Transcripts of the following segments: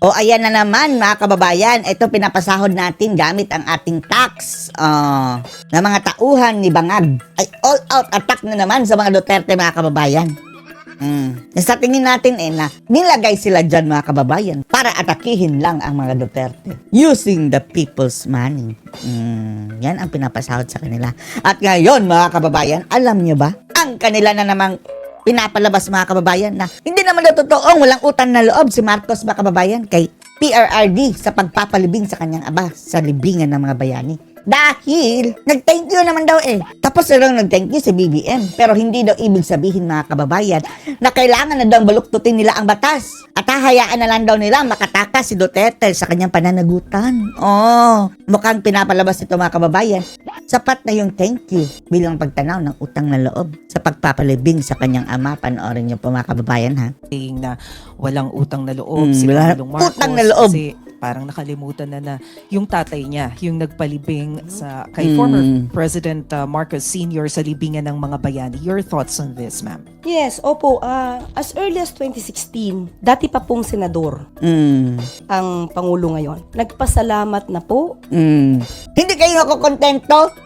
O ayan na naman mga kababayan, ito pinapasahod natin gamit ang ating tax uh, na mga tauhan ni Bangag. Ay all out attack na naman sa mga Duterte mga kababayan. Mm. Sa tingin natin eh na nilagay sila dyan mga kababayan para atakihin lang ang mga Duterte using the people's money. Mm. Yan ang pinapasahod sa kanila. At ngayon mga kababayan, alam nyo ba? Ang kanila na namang pinapalabas mga kababayan na hindi naman na totoong walang utang na loob si Marcos mga kababayan kay PRRD sa pagpapalibing sa kanyang aba sa libingan ng mga bayani. Dahil, nag-thank you naman daw eh. Tapos na lang nag-thank you si BBM. Pero hindi daw ibig sabihin mga kababayan na kailangan na daw baluktutin nila ang batas. At hahayaan na lang daw nila makatakas si Duterte sa kanyang pananagutan. Oh, mukhang pinapalabas ito mga kababayan. Sapat na yung thank you bilang pagtanaw ng utang na loob sa pagpapalibing sa kanyang ama. Panoorin niyo po mga kababayan ha. saying na walang utang na loob Mm, si wala- Marcos utang na loob. kasi parang nakalimutan na na yung tatay niya yung nagpalibing sa kay Mm. former President uh, Marcos Sr. sa libingan ng mga bayani. Your thoughts on this, ma'am? Yes, opo. ah, as early as 2016, dati pa pong senador Mm, ang Pangulo ngayon. Nagpasalamat na po. mm. Hindi kayo nakukontento?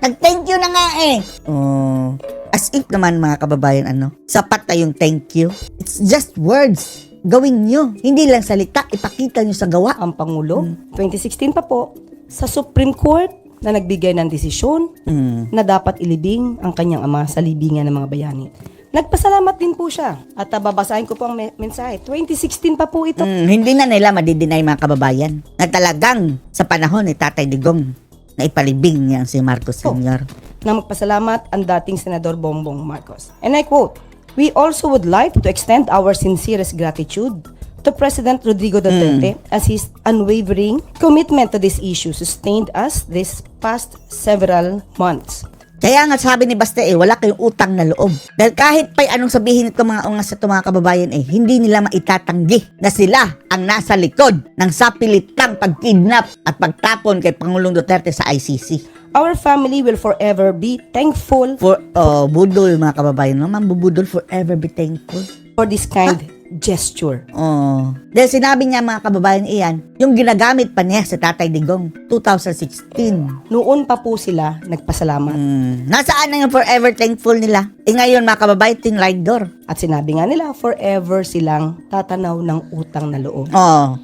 Nag-thank you na nga eh. Oh, as if naman mga kababayan ano, sapat na yung thank you. It's just words. Gawin nyo. Hindi lang salita, ipakita nyo sa gawa. ang Pangulo. 2016 pa po, sa Supreme Court na nagbigay ng desisyon Mm. na dapat ilibing ang kanyang ama sa libingan ng mga bayani. Nagpasalamat din po siya. At ah, babasahin ko po ang me- mensahe. 2016 pa po ito. Mm, hindi na nila madidinay mga kababayan na talagang sa panahon ni Tatay Digong na ipalibing niya si Marcos. Sr. na magpasalamat ang dating Senador Bongbong Marcos. And I quote, We also would like to extend our sincerest gratitude to President Rodrigo Duterte as his unwavering commitment to this issue sustained us this past several months. Kaya nga sabi ni Basta eh, wala kayong utang na loob. Dahil kahit pa anong sabihin nito mga ungas at mga kababayan eh, hindi nila maitatanggi na sila ang nasa likod ng sapilitang pagkidnap at pagtapon kay Pangulong Duterte sa ICC. Our family will forever be thankful For, oh, budol mga kababayan, no? Ma'am, bubudol forever be thankful. for this kind gesture. Oh. Dahil sinabi niya mga kababayan iyan, yung ginagamit pa niya sa Tatay Digong 2016. Noon pa po sila nagpasalamat. Hmm. Nasaan na yung forever thankful nila? Eh ngayon mga kababayan, tinride door. At sinabi nga nila, forever silang tatanaw ng utang na loob. Oh.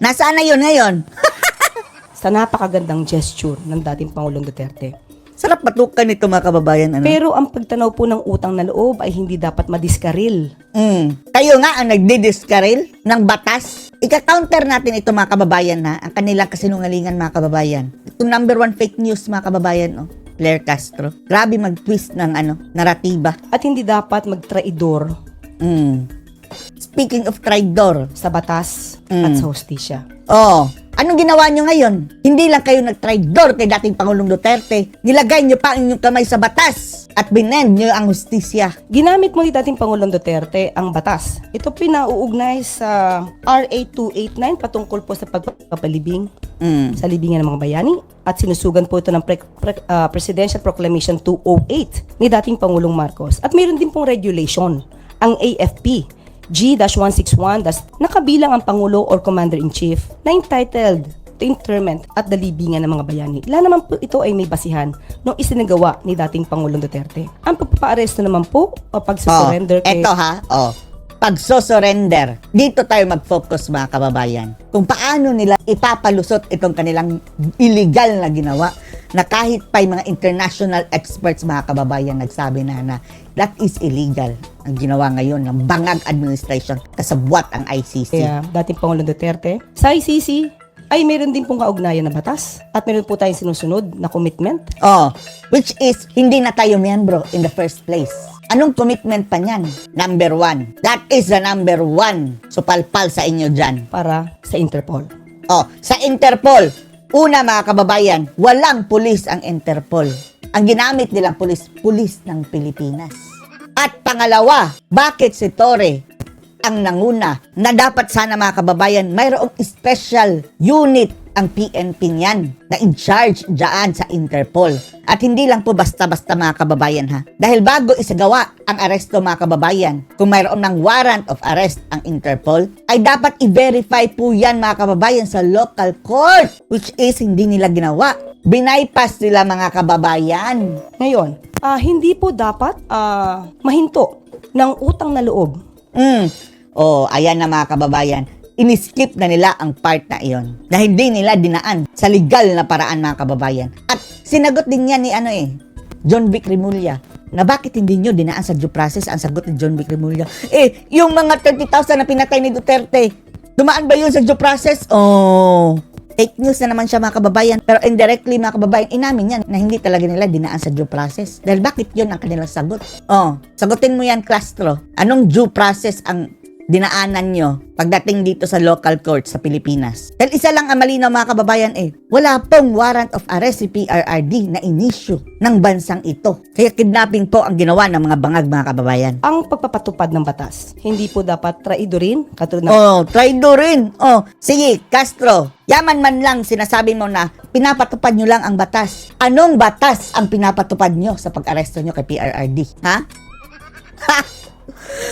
Nasaan na yun ngayon? Sa napakagandang gesture ng dating Pangulong Duterte. Sarap matukan nito mga kababayan. Ano? Pero ang pagtanaw po ng utang na loob ay hindi dapat madiskaril. Mm. Kayo nga ang nagdidiskaril ng batas. Ika-counter natin ito mga kababayan ha. Ang kanilang kasinungalingan mga kababayan. Ito number one fake news mga kababayan. Oh. Claire Castro. Grabe mag-twist ng ano, naratiba. At hindi dapat magtraidor Mm. Speaking of traidor. sa batas Mm. at sa hostisya. Oh, anong ginawa nyo ngayon? Hindi lang kayo nag-traidor kay dating Pangulong Duterte. Nilagay nyo pa ang inyong kamay sa batas at binend nyo ang hustisya. Ginamit mo ni dating Pangulong Duterte ang batas. Ito pinauugnay sa RA 289 patungkol po sa pagpapalibing Mm. sa libingan ng mga bayani at sinusugan po ito ng pre- pre- ah, Presidential Proclamation 208 ni dating Pangulong Marcos. At mayroon din pong regulation, ang AFP G-161 das nakabilang ang Pangulo or Commander-in-Chief na entitled to interment at the libingan ng mga bayani. Ilan naman po ito ay may basihan nung isinagawa ni dating Pangulong Duterte. Ang pagpapaaresto naman po o pagsusurrender oh, kay... Eto ha, oh. Pagsosurrender. Dito tayo mag-focus mga kababayan. Kung paano nila ipapalusot itong kanilang illegal na ginawa na kahit pa mga international experts mga kababayan nagsabi na na that is illegal ang ginawa ngayon ng bangag administration kasabwat ang ICC. kaya dating Pangulong Duterte. Sa ICC ay meron din pong kaugnayan na batas at meron po tayong sinusunod na commitment Oh, which is hindi na tayo miyembro in the first place. Anong commitment pa niyan? Number one. That is the number one. So palpal sa inyo dyan. para sa Interpol. Oh, sa Interpol. Una mga kababayan, walang pulis ang Interpol. Ang ginamit nilang pulis, pulis ng Pilipinas. At pangalawa, bakit si Torre ang nanguna na dapat sana mga kababayan mayroong special unit ang PNP niyan na in charge dyan sa Interpol. At hindi lang po basta-basta mga kababayan ha. Dahil bago isagawa ang aresto mga kababayan, kung mayroon ng warrant of arrest ang Interpol, ay dapat i-verify po yan mga kababayan sa local court, which is hindi nila ginawa. Binaypass nila mga kababayan. Ngayon, ah, hindi po dapat ah, mahinto ng utang na loob. Mm. Oh, ayan na mga kababayan. Iniskip na nila ang part na iyon na hindi nila dinaan sa legal na paraan mga kababayan. At sinagot din niya ni ano eh, John Vic Remulla na bakit hindi nyo dinaan sa due process ang sagot ni John Vic Remulla. Eh, yung mga 30,000 na pinatay ni Duterte, dumaan ba yun sa due process? Oh, fake news na naman siya mga kababayan. Pero indirectly mga kababayan, inamin yan na hindi talaga nila dinaan sa due process. Dahil bakit yun ang kanilang sagot? Oh, sagutin mo yan, Castro. Anong due process ang dinaanan nyo pagdating dito sa local court sa Pilipinas. Dahil isa lang ang malinaw mga kababayan eh, wala pong warrant of arrest si PRRD na inisyu ng bansang ito. Kaya kidnapping po ang ginawa ng mga bangag mga kababayan. Ang pagpapatupad ng batas, hindi po dapat traidorin, katulad ng Oh, traitor rin. Oh, sige, Castro. Yaman man lang sinasabi mo na pinapatupad nyo lang ang batas. Anong batas ang pinapatupad nyo sa pag-aresto nyo kay PRRD? Ha? Ha?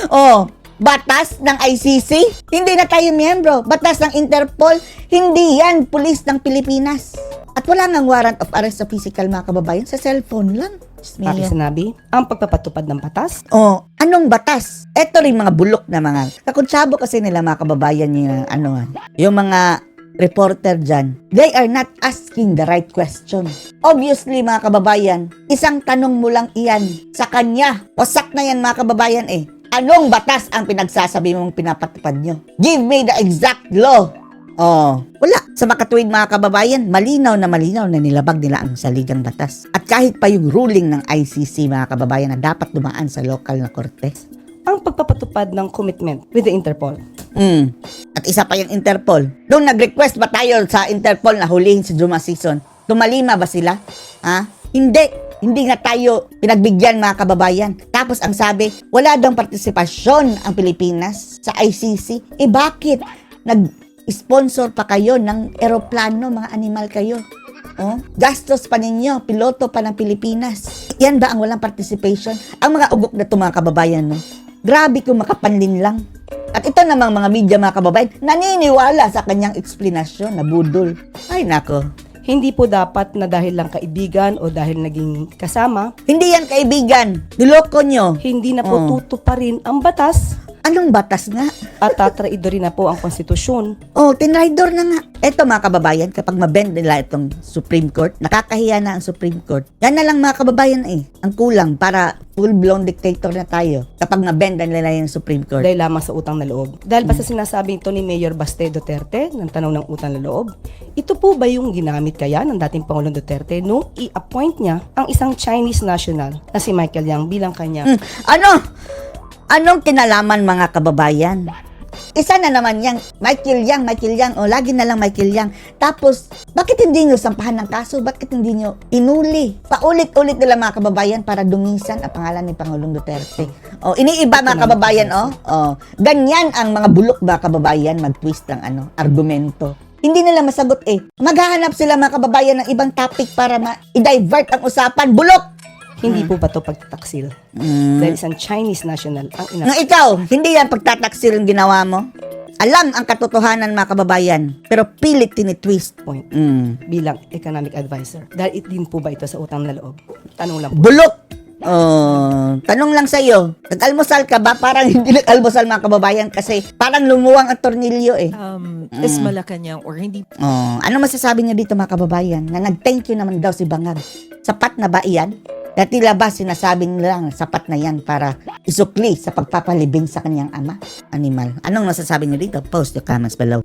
Oh, batas ng ICC? Hindi na tayo miyembro. Batas ng Interpol? Hindi yan, pulis ng Pilipinas. At wala nang warrant of arrest sa physical mga kababayan. Sa cellphone lang. Mio. sinabi, ang pagpapatupad ng batas, Oh, anong batas? Ito rin mga bulok na mga kakuntsabo kasi nila mga kababayan yung ano, yung mga reporter dyan, they are not asking the right question. Obviously, mga kababayan, isang tanong mo lang iyan sa kanya. Wasak na yan, mga kababayan eh. Anong batas ang pinagsasabi mong pinapatupad nyo? Give me the exact law. Oh, wala. Sa makatuwid mga kababayan, malinaw na malinaw na nilabag nila ang saligang batas. At kahit pa yung ruling ng ICC mga kababayan na dapat dumaan sa local na korte. ang pagpapatupad ng commitment with the Interpol. Mm. At isa pa yung Interpol. Nung nag-request ba tayo sa Interpol na hulihin si Juma Season, tumalima ba sila? Ha? Hindi. Hindi nga tayo pinagbigyan mga kababayan. Tapos ang sabi, wala daw partisipasyon ang Pilipinas sa ICC. Eh bakit? Nag-sponsor pa kayo ng eroplano, mga animal kayo. Oh, gastos pa ninyo, piloto pa ng Pilipinas. Yan ba ang walang participation? Ang mga ugok na ito mga kababayan, no? Grabe kung makapanlin lang. At ito namang mga media mga kababayan, naniniwala sa kanyang eksplanasyon na budol. Ay nako, Hindi po dapat na dahil lang kaibigan o dahil naging kasama, hindi yan kaibigan. Niloko nyo. hindi na po Oh. tutuparin ang batas Anong batas nga? at tatraidorin na po ang konstitusyon. Oh, tinraidor na nga. Eto mga kababayan, kapag mabend nila itong Supreme Court, nakakahiya na ang Supreme Court. Yan na lang mga kababayan eh. Ang kulang para full-blown dictator na tayo kapag mabend nila yung Supreme Court. Dahil lamang sa utang na loob. Dahil ba sa sinasabi ito ni Mayor Baste Duterte ng tanong ng utang na loob, ito po ba yung ginamit kaya ng dating Pangulong Duterte nung i-appoint niya ang isang Chinese national na si Michael Yang bilang kanya Hmm, ano? Anong kinalaman mga kababayan? Isa na naman yang Michael Yang, Michael Yang, o lagi na lang Michael Yang. Tapos, bakit hindi nyo sampahan ng kaso? Bakit hindi nyo inuli? Paulit-ulit nila mga kababayan para dungisan ang pangalan ni Pangulong Duterte. O, iniiba mga kababayan, oh. O, ganyan ang mga bulok mga kababayan mag-twist ng ano, argumento. Hindi nila masagot eh. Maghahanap sila mga kababayan ng ibang topic para ma-divert ang usapan. Bulok! Hindi po ba ito pagtataksil? Mm. Dahil isang Chinese national ang ina Nga ikaw, hindi yan pagtataksil ang ginawa mo. Alam ang katotohanan mga kababayan, pero pilit tinitwist. point Mm. bilang economic advisor. Dahil it din po ba ito sa utang na loob? Tanong lang po. Bulok! Oh, tanong lang sa iyo, nag-almusal ka ba? Parang hindi nag-almusal mga kababayan kasi parang lumuwang ang tornilyo eh. Um, is Malacanang or hindi Oh, ano masasabi niyo dito mga kababayan? Na nag-thank you naman daw si Bangag. Sapat na ba iyan? Dati ba sinasabi nilang sapat na yan para isukli sa pagpapalibing sa kanyang ama? Animal. Anong masasabi niyo dito? Post your comments below.